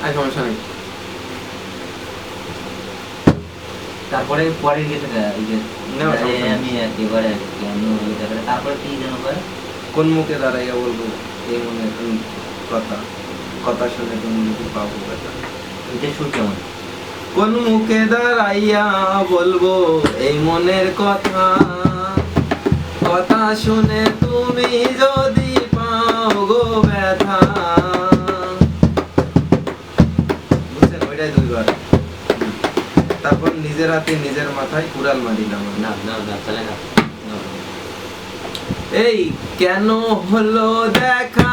আর সমস্যা নেই তারপরে পরের গেছে এই যে না, সমস্যা আমি একেবারে কেন তারপরে তারপরে কি যেন করে কোন মুখে দাঁড়াইয়া বলব এই মনে উম, কথা কথা শুনে তুমি যদি পাবো ব্যথা এটা সুর কেমন কোন মুখে দাঁড়াইয়া বলব এই মনের কথা কথা শুনে তুমি যদি ব্যথা। বুঝছেন? ওইটাই দুইবার তারপর নিজের হাতে নিজের মাথায় কুড়াল মারিলাম। না না না চলে না। এই কেন হলো দেখা?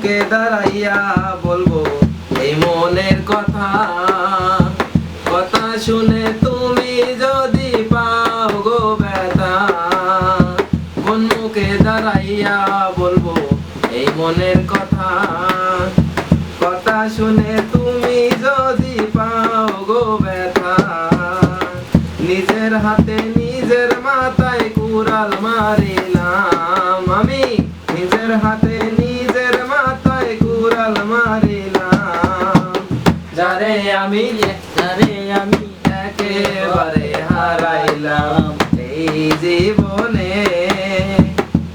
মুখে দাঁড়াইয়া বলব, এই মনের কথা কথা শুনে তুমি যদি পাও গো ব্যথা কোন মুখে দাঁড়াইয়া বলব, এই মনের কথা কথা শুনে তুমি যদি পাও গো ব্যথা, নিজের হাতে নিজের মাথায় কুড়াল মারিলাম আমি, নিজের হাতে আমি যারে আমি একেবারে হারাইলাম। এই জীবনে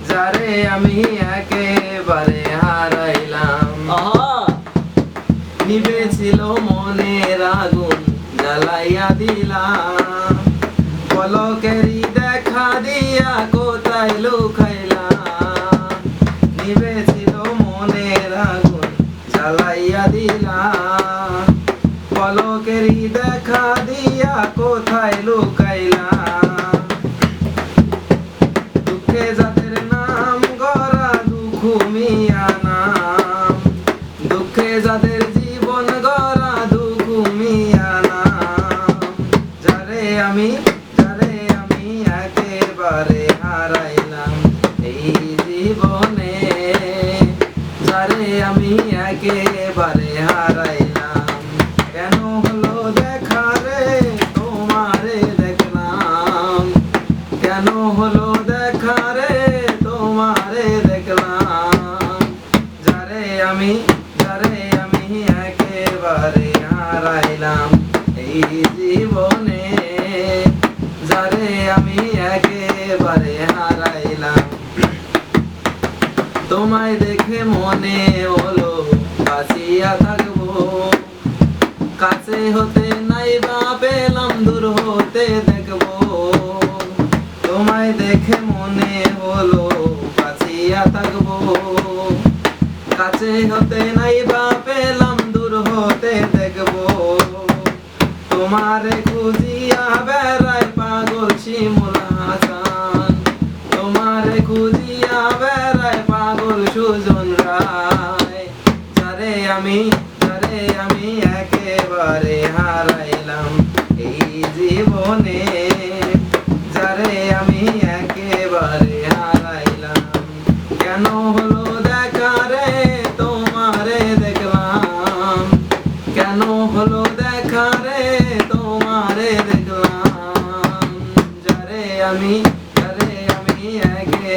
যারে আমি একেবারে হারাইলাম। নিবেছিল মনের আগুন জ্বালাইয়া দিলাম। পলকেরই দেখা দিয়া কোথায় লুকাইলাম। কোথায় লুকাইলাম। দুঃখে যাদের নাম গড়া দুঃখ মিয়া নাম। দুঃখে যাদের জীবন গড়া দুঃখ মিয়া নাম। যারে আমি যারে আমি একেবারে জীবনে, যারে আমি একেবারে হারাইলাম। তোমায় দেখে মনে হলো, বাঁচিয়া থাকব। কাছে হতে নাই বা পেলাম, দূর হতে দেখব। তোমায় দেখে মনে হলো কাছিয়া থাকব। কাছে হতে তোমারে খুঁজিয়া বেড়াই পাগল সুজন রায়। যারে আমি যারে আমি একেবারে হারাইলাম এই জীবনে। যারে আমি একেবারে কেন হলো দেখা তোমারে দেখলাম। কেন হলো দেখা রে, তোমারে দেখলাম। যারে আমি যারে আমি